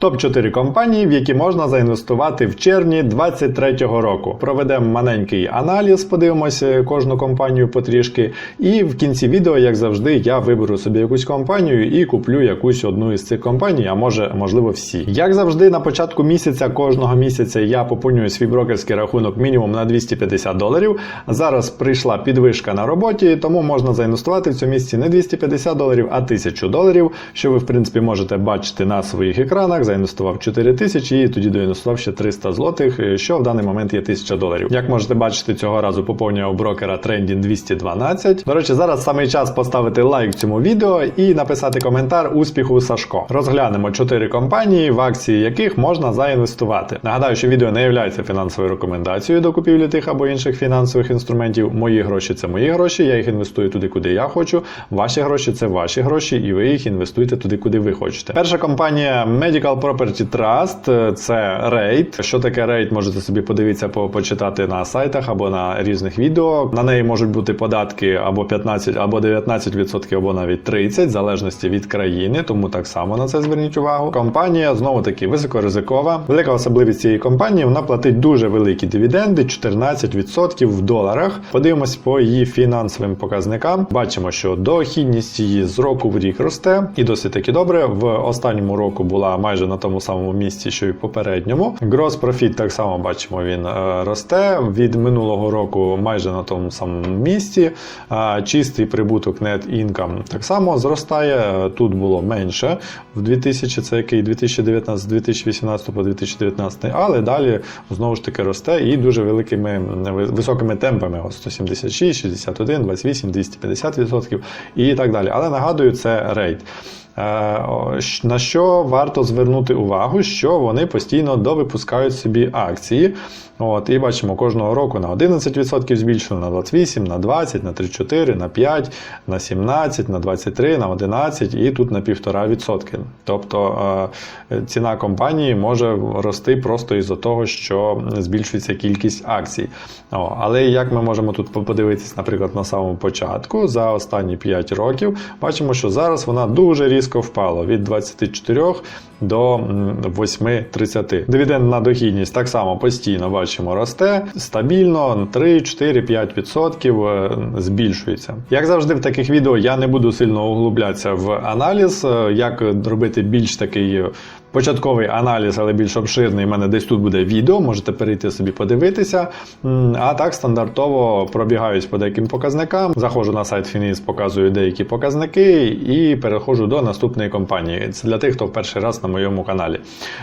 Топ 4 компанії, в які можна заінвестувати в червні 2023 року. Проведемо маленький аналіз, подивимося кожну компанію потрішки. І в кінці відео, як завжди, я виберу собі якусь компанію і куплю якусь одну із цих компаній, а може, можливо, всі. Як завжди, на початку місяця, кожного місяця я поповнюю свій брокерський рахунок мінімум на 250 доларів. Зараз прийшла підвишка на роботі, тому можна заінвестувати в цьому місці не 250 доларів, а 1000 доларів, що ви в принципі можете бачити на своїх екранах заінвестував 4 тисячі і тоді доінвестував ще 300 злотих, е, що в даний момент є 1000 доларів. Як можете бачити, цього разу поповнював брокера Trending 212. До речі, зараз саме час поставити лайк цьому відео і написати коментар успіху Сашко. Розглянемо 4 компанії, в акції яких можна заінвестувати. Нагадаю, що відео не є фінансовою рекомендацією до купівлі тих або інших фінансових інструментів. Мої гроші це мої гроші. Я їх інвестую туди, куди я хочу. Ваші гроші це ваші гроші, і ви їх інвестуєте туди, куди ви хочете. Перша компанія Medical Property Trust е, це REIT. Що таке REIT, можете собі подивитися, почитати на сайтах або на різних відео. На неї можуть бути податки або 15, або 19%, або навіть 30%, в залежності від країни, тому так само на це зверніть увагу. Компанія знову таки високоризикова. Велика особливість цієї компанії вона платить дуже великі дивіденди, 14% в доларах. Подивимось по її фінансовим показникам. Бачимо, що дохідність її з року в рік росте, і досить таки добре. В останньому року була майже на тому самому місці, що й в попередньому. Gross Profit так само бачимо, він е, росте від минулого року майже на тому самому місці. Чистий прибуток Net Income так само зростає. Тут було менше в 2000, це який 2019, 2018 по 2019, але далі знову ж таки росте і дуже великими високими темпами: 176, 61, 28, 250% і так далі. Але нагадую, це рейд. Е, На що варто звернути увагу, що вони постійно довипускають собі акції. От, і бачимо, кожного року на 11% збільшили, на 28, на 20, на 34, на 5, на 17%, на 23, на 11 і тут на 1,5%. Тобто е, ціна компанії може рости просто із-за того, що збільшується кількість акцій. Але як ми можемо тут подивитись, наприклад, на самому початку, за останні 5 років, бачимо, що зараз вона дуже різко впала від 24 до м, 8,30. Дивідендна дохідність так само постійно бачимо росте, стабільно 3, 4, 5% е, збільшується. Як завжди, в таких відео я не буду сильно углублятися в аналіз, е, як робити більш такий. Початковий аналіз, але більш обширний, у мене десь тут буде відео, можете перейти собі подивитися. А так стандартово пробігаюсь по деяким показникам. Заходжу на сайт Finis, показую деякі показники і переходжу до наступної компанії. Це для тих, хто перший раз на моєму каналі.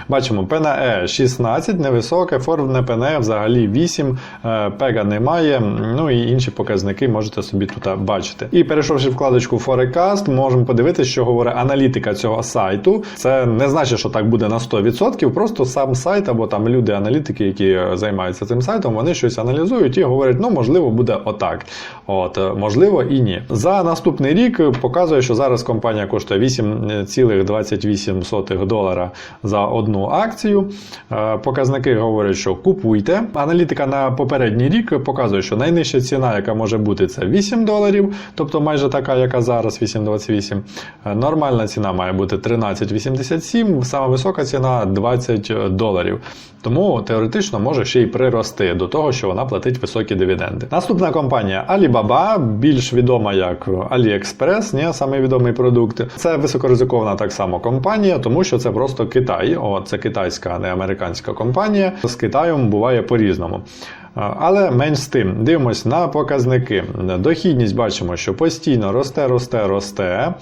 Бачимо, PNE 16, невисоке, Ford PNE взагалі 8, е, Пега немає. Ну і інші показники можете собі тут бачити. І перейшовши вкладочку Forecast, можемо подивитися, що говорить аналітика цього сайту. Це не значить, що так буде на 100%, просто сам сайт або там люди-аналітики, які е, займаються цим сайтом, вони щось аналізують і говорять, ну можливо, буде отак. От, е, можливо, і ні. За наступний рік показує, що зараз компанія коштує 8,28 долара за одну акцію. Е, Показники говорять, що купуйте. Аналітика на попередній рік показує, що найнижча ціна, яка може бути, це 8 доларів, тобто майже така, яка зараз 8,28. Е, Нормальна ціна має бути 13,87, сама висока ціна 20 доларів. Тому теоретично може ще й прирости до того, що вона платить високі дивіденди. Наступна компанія Alibaba, більш відома як AliExpress, не самий відомий продукт. Це високоризикована так само компанія, тому що це просто Китай. О, це китайська, а не американська компанія. З Китаєм буває по-різному. Але менш з тим, дивимось на показники. Дохідність бачимо, що постійно росте, росте, росте.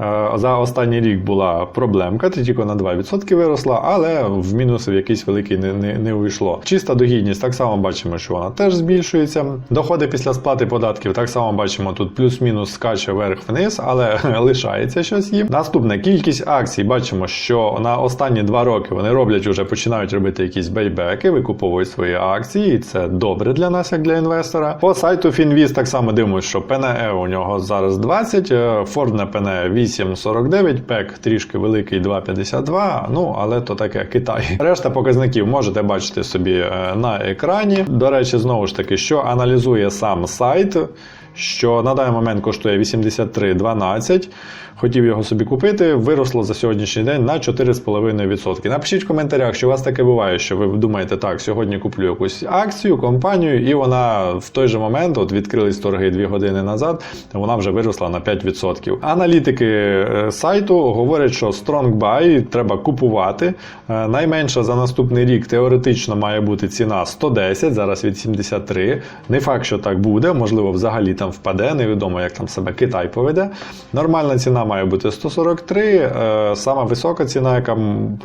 Е, За останній рік була проблемка, тільки на 2% виросла, але в мінус в якийсь великий не, не, не увійшло. Чиста дохідність так само бачимо, що вона теж збільшується. Доходи після сплати податків так само бачимо тут плюс-мінус скаче вверх-вниз, але лишається щось їм. Наступне кількість акцій бачимо, що на останні два роки вони роблять вже починають робити якісь бейбеки, викуповують свої акції, і це добре для нас, як для інвестора. По сайту Finviz так само дивимося, що PNE у нього зараз 20, е, Ford на ПНЕ 8,49, PEC трішки великий 2,52, ну але то таке Китай. Решта показників можете бачити собі е, на екрані. До речі, знову ж таки, що аналізує сам сайт. Що на даний момент коштує 83,12. Хотів його собі купити, виросло за сьогоднішній день на 4,5%. Напишіть в коментарях, що у вас таке буває, що ви думаєте, так, сьогодні куплю якусь акцію, компанію, і вона в той же момент, от відкрились торги 2 години назад, вона вже виросла на 5%. Аналітики е, сайту говорять, що Strong Buy треба купувати. Е, Найменша за наступний рік теоретично має бути ціна 110, зараз від 73. Не факт, що так буде, можливо, взагалі там впаде, невідомо, як там себе Китай поведе. Нормальна ціна має бути 143, е, сама висока ціна, яка,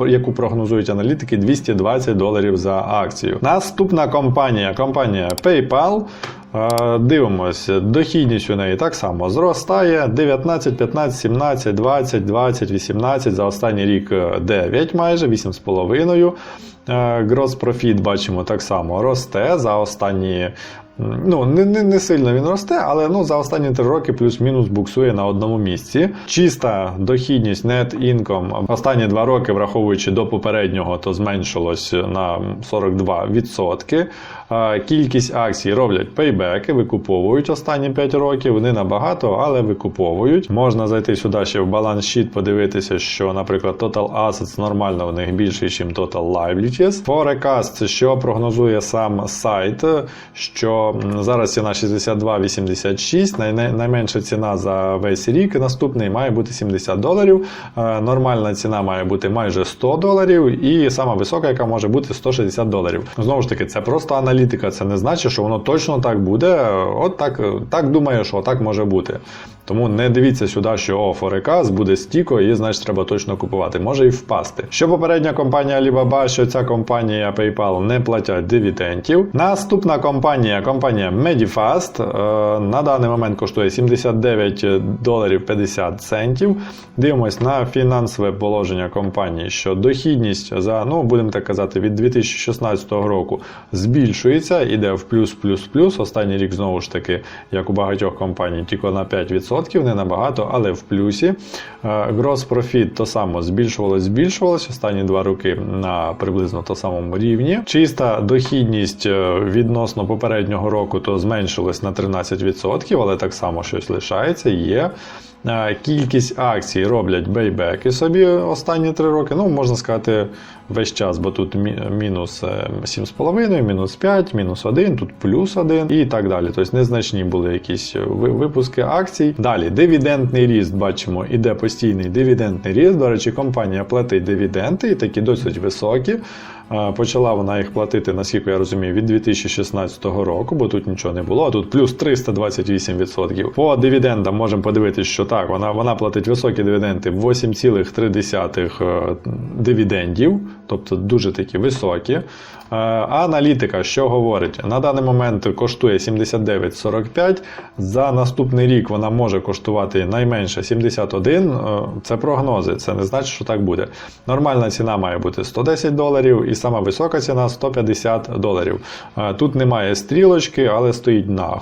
яку прогнозують аналітики, 220 доларів за акцію. Наступна компанія, компанія PayPal. Е, Дивимося, дохідність у неї так само зростає 19, 15, 17, 20, 20, 18, за останній рік е, 9 майже, 8,5. Е, Gross Profit бачимо так само росте за останні. Ну, не, не, не сильно він росте, але ну, за останні 3 роки плюс-мінус буксує на одному місці. Чиста дохідність net income останні 2 роки, враховуючи до попереднього, то зменшилось на 42%. Е, Кількість акцій роблять пейбеки, викуповують останні 5 років. Вони набагато, але викуповують. Можна зайти сюди ще в баланс щит, подивитися, що, наприклад, Total Assets нормально в них більший, ніж Total Liabilities. Forecast, що прогнозує сам сайт, що зараз ціна 62,86, най- най- найменша ціна за весь рік. Наступний має бути 70 доларів. Е, Нормальна ціна має бути майже 100 доларів, і сама висока, яка може бути 160 доларів. Знову ж таки, це просто аналітика. Це не значить, що воно точно так буде. От так, так думаю, що так може бути. Тому не дивіться сюди, що о, Форекас буде стіко, і значить треба точно купувати. Може і впасти. Що попередня компанія Alibaba, що ця компанія PayPal не платять дивідендів. Наступна компанія, компанія Medifast, е, на даний момент коштує 79 доларів 50 центів. Дивимось на фінансове положення компанії, що дохідність за, ну будемо так казати, від 2016 року збільшується, іде в плюс-плюс-плюс. Останній рік знову ж таки, як у багатьох компаній, тільки на 5%, не набагато, але в плюсі. Е, Gross Profit то само збільшувалось, збільшувалось останні два роки на приблизно то самому рівні. Чиста дохідність е, відносно попереднього року то зменшилась на 13%, але так само щось лишається, є. Е, Кількість акцій роблять бейбеки собі останні три роки. Ну, можна сказати, весь час, бо тут мі- мінус е, 7,5, мінус 5, мінус 1, тут плюс 1 і так далі. Тобто незначні були якісь випуски акцій. Далі, дивідендний ріст, бачимо, іде постійний дивідендний ріст. До речі, компанія платить дивіденди і такі досить високі. Почала вона їх платити, наскільки я розумію, від 2016 року, бо тут нічого не було. А тут плюс 328%. По дивідендам можемо подивитися, що так, вона, вона платить високі дивіденди 8,3 е, дивідендів, тобто дуже такі високі. Е, А аналітика, що говорить? На даний момент коштує 79,45. За наступний рік вона може коштувати найменше 71. Е, Це прогнози, це не значить, що так буде. Нормальна ціна має бути 110 доларів, і сама висока ціна 150 доларів. Е, Тут немає стрілочки, але стоїть на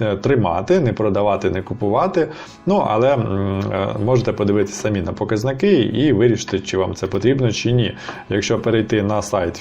е, тримати, не продавати, не купувати. Ну, але е, можете подивитися самі на показники і вирішити, чи вам це потрібно чи ні. Якщо перейти на сайт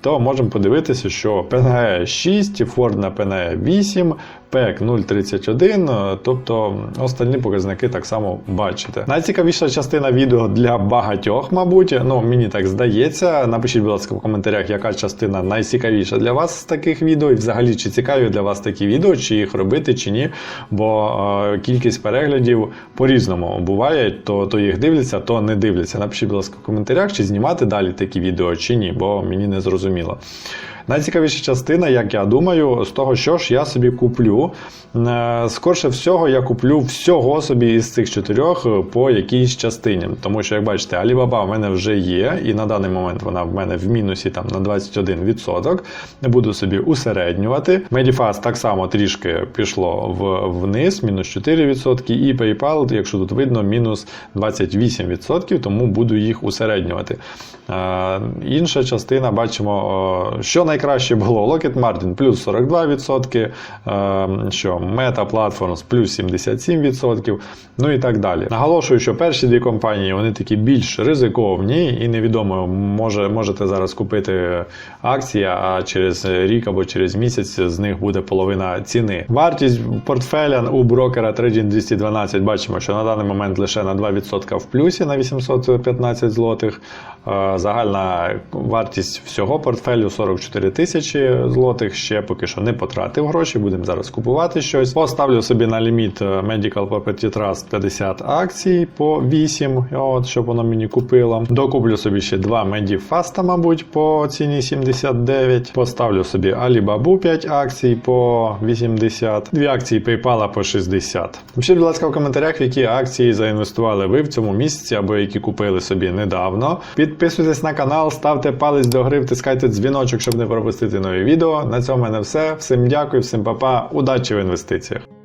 То можемо подивитися, що PNGE 6, Ford на PNGE 8, PEC 0,31, е, тобто остальні показники так само бачите. Найцікавіша частина відео для багатьох, мабуть, ну мені так здається. Напишіть, будь ласка, в коментарях, яка частина найцікавіша для вас з таких відео, і взагалі чи цікаві для вас такі відео, чи їх робити, чи ні. Бо е, кількість переглядів по-різному буває, то, то їх дивляться, то не дивляться. Напишіть, будь ласка, в коментарях, чи знімати далі такі відео, чи ні, бо мені не зрозуміло. Найцікавіша частина, як я думаю, з того, що ж я собі куплю. Е, Скорше всього, я куплю всього собі із цих чотирьох е, по якійсь частині. Тому що, як бачите, Alibaba в мене вже є, і на даний момент вона в мене в мінусі там на 21%. Буду собі усереднювати. Medifast так само трішки пішло вниз, мінус 4%. І PayPal, якщо тут видно, мінус 28%, тому буду їх усереднювати. Е, Інша частина бачимо, що найкраще було Lockheed Martin плюс 42%, е, що Meta Platforms плюс 77%, ну і так далі. Наголошую, що перші дві компанії вони такі більш ризиковні, і невідомо, може, можете зараз купити акції, а через рік або через місяць з них буде половина ціни. Вартість портфеля у брокера Trading 212 бачимо, що на даний момент лише на 2% в плюсі на 815 злотих. Е, Загальна вартість всього портфелю 44 тисячі злотих. Ще поки що не потратив гроші, будемо зараз купувати щось. Поставлю собі на ліміт е, Medical Property Trust 50 акцій по 8, от, щоб воно мені купило. Докуплю собі ще два Medifast, мабуть, по ціні 79. Поставлю собі Alibaba 5 акцій по 80, дві акції PayPal по 60. Пишіть, будь ласка, в коментарях, які акції заінвестували ви в цьому місяці або які купили собі недавно. Підписуйтесь на канал, ставте палець до гри, втискайте дзвіночок, щоб не пропустити нові відео. На цьому в мене все. Всім дякую, всім па-па, удачі в інвестиціях.